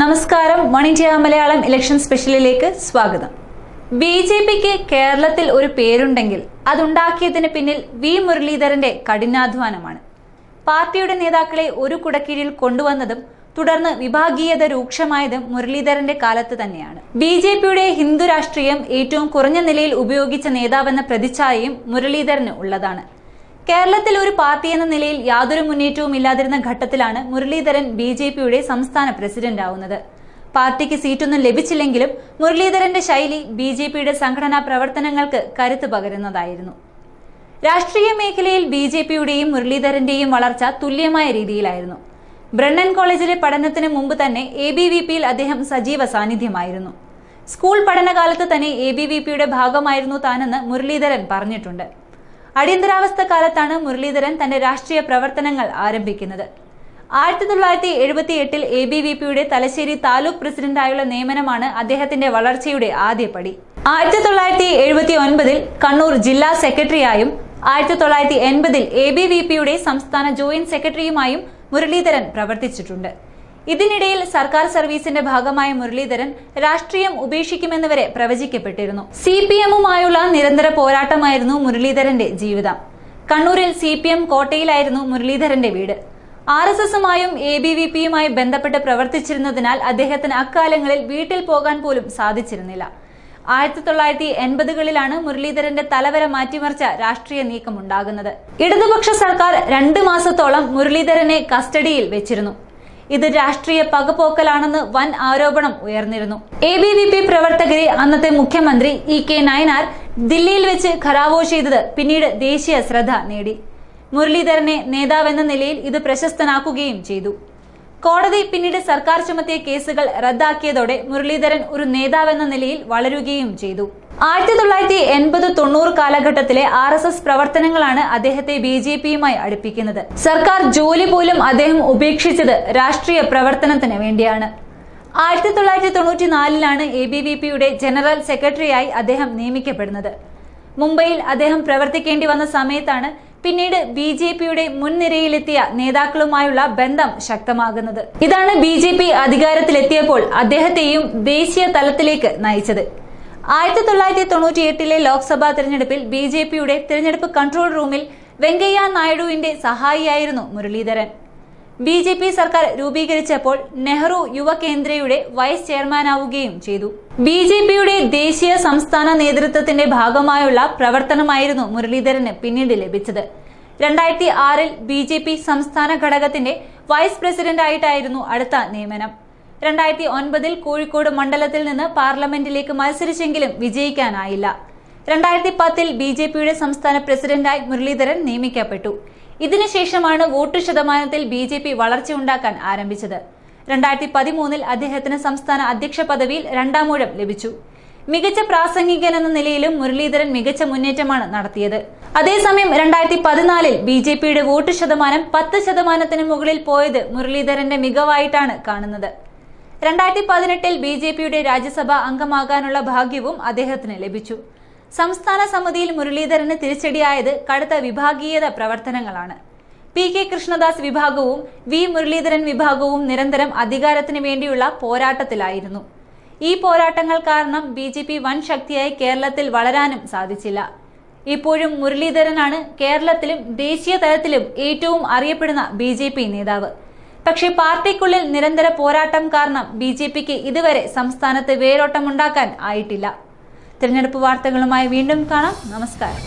നമസ്കാരം. One India Malayalam election സ്പെഷ്യലിലേക്ക് സ്വാഗതം. ബി ജെ പിക്ക് കേരളത്തിൽ ഒരു പേരുണ്ടെങ്കിൽ അതുണ്ടാക്കിയതിന് പിന്നിൽ വി മുരളീധരന്റെ കഠിനാധ്വാനമാണ്. പാർട്ടിയുടെ നേതാക്കളെ ഒരു കുടക്കീഴിൽ കൊണ്ടുവന്നതും തുടർന്ന് വിഭാഗീയത രൂക്ഷമായതും മുരളീധരന്റെ കാലത്ത് തന്നെയാണ്. ബി ജെ പിയുടെ ഹിന്ദു രാഷ്ട്രീയം ഏറ്റവും കുറഞ്ഞ നിലയിൽ ഉപയോഗിച്ച നേതാവെന്ന പ്രതിച്ഛായയും മുരളീധരന് ഉള്ളതാണ്. കേരളത്തിൽ ഒരു പാർട്ടി എന്ന നിലയിൽ യാതൊരു മുന്നേറ്റവും ഇല്ലാതിരുന്ന ഘട്ടത്തിലാണ് മുരളീധരൻ ബി ജെ പിയുടെ സംസ്ഥാന പ്രസിഡന്റ് ആവുന്നത്. പാർട്ടിക്ക് സീറ്റൊന്നും ലഭിച്ചില്ലെങ്കിലും മുരളീധരന്റെ ശൈലി ബി ജെ പിയുടെ സംഘടനാ പ്രവർത്തനങ്ങൾക്ക് കരുത്ത് പകരുന്നതായിരുന്നു. രാഷ്ട്രീയ മേഖലയിൽ ബി ജെ പിയുടെയും മുരളീധരന്റെയും വളർച്ച തുല്യമായ രീതിയിലായിരുന്നു. ബ്രണ്ണൻ കോളേജിലെ പഠനത്തിന് മുമ്പ് തന്നെ എ ബി വി പിയിൽ അദ്ദേഹം സജീവ സാന്നിധ്യമായിരുന്നു. സ്കൂൾ പഠനകാലത്ത് തന്നെ എ ബി വി പിയുടെ ഭാഗമായിരുന്നു താനെന്ന് മുരളീധരൻ പറഞ്ഞിട്ടുണ്ട്. അടിയന്തരാവസ്ഥ കാലത്താണ് മുരളീധരൻ തന്റെ രാഷ്ട്രീയ പ്രവർത്തനങ്ങൾ ആരംഭിക്കുന്നത്. ആയിരത്തി തൊള്ളായിരത്തി എഴുപത്തി എട്ടിൽ എ ബി വി പിയുടെ തലശ്ശേരി താലൂക്ക് പ്രസിഡന്റായുള്ള നിയമനമാണ് അദ്ദേഹത്തിന്റെ വളർച്ചയുടെ ആദ്യപടി ആയിരത്തി തൊള്ളായിരത്തി എഴുപത്തി ഒൻപതിൽ കണ്ണൂർ ജില്ലാ സെക്രട്ടറിയായും ആയിരത്തി തൊള്ളായിരത്തി എൺപതിൽ എ ബി വി പിയുടെ സംസ്ഥാന ജോയിന്റ് സെക്രട്ടറിയുമായും മുരളീധരൻ പ്രവർത്തിച്ചിട്ടുണ്ട്. ഇതിനിടയിൽ സർക്കാർ സർവീസിന്റെ ഭാഗമായ മുരളീധരൻ രാഷ്ട്രീയം ഉപേക്ഷിക്കുമെന്ന് വരെ പ്രവചിക്കപ്പെട്ടിരുന്നു. സി പി എമ്മുമായുള്ള നിരന്തര പോരാട്ടമായിരുന്നു മുരളീധരന്റെ ജീവിതം. കണ്ണൂരിൽ സി പി എം കോട്ടയിലായിരുന്നു മുരളീധരന്റെ വീട്. ആർ എസ് എസുമായും എ ബി വി പിയുമായി ബന്ധപ്പെട്ട് പ്രവർത്തിച്ചിരുന്നതിനാൽ അദ്ദേഹത്തിന് അക്കാലങ്ങളിൽ വീട്ടിൽ പോകാൻ പോലും സാധിച്ചിരുന്നില്ല. ആയിരത്തി തൊള്ളായിരത്തി എൺപതുകളിലാണ് മുരളീധരന്റെ തലവര മാറ്റിമറിച്ച രാഷ്ട്രീയ നീക്കം ഉണ്ടാകുന്നത് ഇടതുപക്ഷ സർക്കാർ രണ്ട് മാസത്തോളം മുരളീധരനെ കസ്റ്റഡിയിൽ വെച്ചിരുന്നു. ഇത് രാഷ്ട്രീയ പകപോക്കലാണെന്ന് വൻ ആരോപണം ഉയർന്നിരുന്നു. എ ബി വി പി പ്രവർത്തകരെ അന്നത്തെ മുഖ്യമന്ത്രി ഇ കെ നയനാർ ദില്ലിയിൽ വെച്ച് ഖരാവോ ചെയ്തത് പിന്നീട് ദേശീയ ശ്രദ്ധ നേടി. മുരളീധരനെ നേതാവെന്ന നിലയിൽ ഇത് പ്രശസ്തനാക്കുകയും ചെയ്തു. കോടതി പിന്നീട് സർക്കാർ ചുമത്തിയ കേസുകൾ റദ്ദാക്കിയതോടെ മുരളീധരൻ ഒരു നേതാവെന്ന നിലയിൽ വളരുകയും ചെയ്തു. ആയിരത്തി തൊള്ളായിരത്തി എൺപത് തൊണ്ണൂറ് കാലഘട്ടത്തിലെ ആർ എസ് എസ് പ്രവർത്തനങ്ങളാണ് അദ്ദേഹത്തെ ബി ജെ പിയുമായി അടുപ്പിക്കുന്നത്. സർക്കാർ ജോലി പോലും അദ്ദേഹം ഉപേക്ഷിച്ചത് രാഷ്ട്രീയ പ്രവർത്തനത്തിന് വേണ്ടിയാണ്. ആയിരത്തി തൊള്ളായിരത്തി തൊണ്ണൂറ്റി നാലിലാണ് എ ബി വി പിയുടെ ജനറൽ സെക്രട്ടറിയായി അദ്ദേഹം നിയമിക്കപ്പെടുന്നത്. മുംബൈയിൽ അദ്ദേഹം പ്രവർത്തിക്കേണ്ടി വന്ന സമയത്താണ് പിന്നീട് ബി ജെ പിയുടെ മുൻനിരയിലെത്തിയ നേതാക്കളുമായുള്ള ബന്ധം ശക്തമാകുന്നത്. ഇതാണ് ബി ജെ പി അധികാരത്തിലെത്തിയപ്പോൾ അദ്ദേഹത്തെയും ദേശീയ തലത്തിലേക്ക് നയിച്ചത്. ആയിരത്തി തൊള്ളായിരത്തി തൊണ്ണൂറ്റി എട്ടിലെ ലോക്സഭാ തെരഞ്ഞെടുപ്പിൽ ബി ജെ പിയുടെ തെരഞ്ഞെടുപ്പ് കൺട്രോൾ റൂമിൽ വെങ്കയ്യ നായിഡുവിന്റെ സഹായിയായിരുന്നു മുരളീധരൻ. ബി ജെ പി സർക്കാർ രൂപീകരിച്ചപ്പോൾ നെഹ്റു യുവ കേന്ദ്രയുടെ വൈസ് ചെയർമാനാവുകയും ചെയ്തു. ബി ജെ പിയുടെ ദേശീയ സംസ്ഥാന നേതൃത്വത്തിന്റെ ഭാഗമായുള്ള പ്രവർത്തനമായിരുന്നു മുരളീധരന് പിന്നീട് ലഭിച്ചത്. രണ്ടായിരത്തി ആറിൽ ബി ജെ പി സംസ്ഥാന ഘടകത്തിന്റെ വൈസ് പ്രസിഡന്റായിട്ടായിരുന്നു അടുത്ത നിയമനം. രണ്ടായിരത്തി ഒൻപതിൽ കോഴിക്കോട് മണ്ഡലത്തിൽ നിന്ന് പാർലമെന്റിലേക്ക് മത്സരിച്ചെങ്കിലും വിജയിക്കാനായില്ല. രണ്ടായിരത്തി പത്തിൽ ബി ജെ പിയുടെ സംസ്ഥാന പ്രസിഡന്റായി മുരളീധരൻ നിയമിക്കപ്പെട്ടു. ഇതിനുശേഷമാണ് വോട്ട് ശതമാനത്തിൽ ബി ജെ പി വളർച്ചയുണ്ടാക്കാൻ ആരംഭിച്ചത്. രണ്ടായിരത്തി പതിമൂന്നിൽ അദ്ദേഹത്തിന് സംസ്ഥാന അധ്യക്ഷ പദവിയിൽ രണ്ടാമൂഴം ലഭിച്ചു. മികച്ച പ്രാസംഗികൻ എന്ന നിലയിലും മുരളീധരൻ മികച്ച മുന്നേറ്റമാണ് നടത്തിയത്. അതേസമയം രണ്ടായിരത്തി പതിനാലിൽ ബി ജെ പിയുടെ വോട്ട് ശതമാനം പത്ത് ശതമാനത്തിന് മുകളിൽ പോയത് മുരളീധരന്റെ മികവായിട്ടാണ് കാണുന്നത്. രണ്ടായിരത്തി പതിനെട്ടിൽ ബി ജെ പിയുടെ രാജ്യസഭ അംഗമാകാനുള്ള ഭാഗ്യവും അദ്ദേഹത്തിന് ലഭിച്ചു. സംസ്ഥാന സമിതിയിൽ മുരളീധരന് തിരിച്ചടിയായത് കടുത്ത വിഭാഗീയത പ്രവർത്തനങ്ങളാണ്. പി കെ കൃഷ്ണദാസ് വിഭാഗവും വി മുരളീധരൻ വിഭാഗവും നിരന്തരം അധികാരത്തിന് വേണ്ടിയുള്ള പോരാട്ടത്തിലായിരുന്നു. ഈ പോരാട്ടങ്ങൾ കാരണം ബി ജെ പി വൻ ശക്തിയായി കേരളത്തിൽ വളരാനും സാധിച്ചില്ല. ഇപ്പോഴും മുരളീധരനാണ് കേരളത്തിലും ദേശീയ തലത്തിലും ഏറ്റവും അറിയപ്പെടുന്ന ബി നേതാവ്. പക്ഷേ പാർട്ടിക്കുള്ളിൽ നിരന്തര പോരാട്ടം കാരണം ബി ജെ പിക്ക് ഇതുവരെ സംസ്ഥാനത്ത് വേരോട്ടമുണ്ടാക്കാൻ ആയിട്ടില്ല. തിരഞ്ഞെടുപ്പ് വാർത്തകളുമായി വീണ്ടും കാണാം. നമസ്കാരം.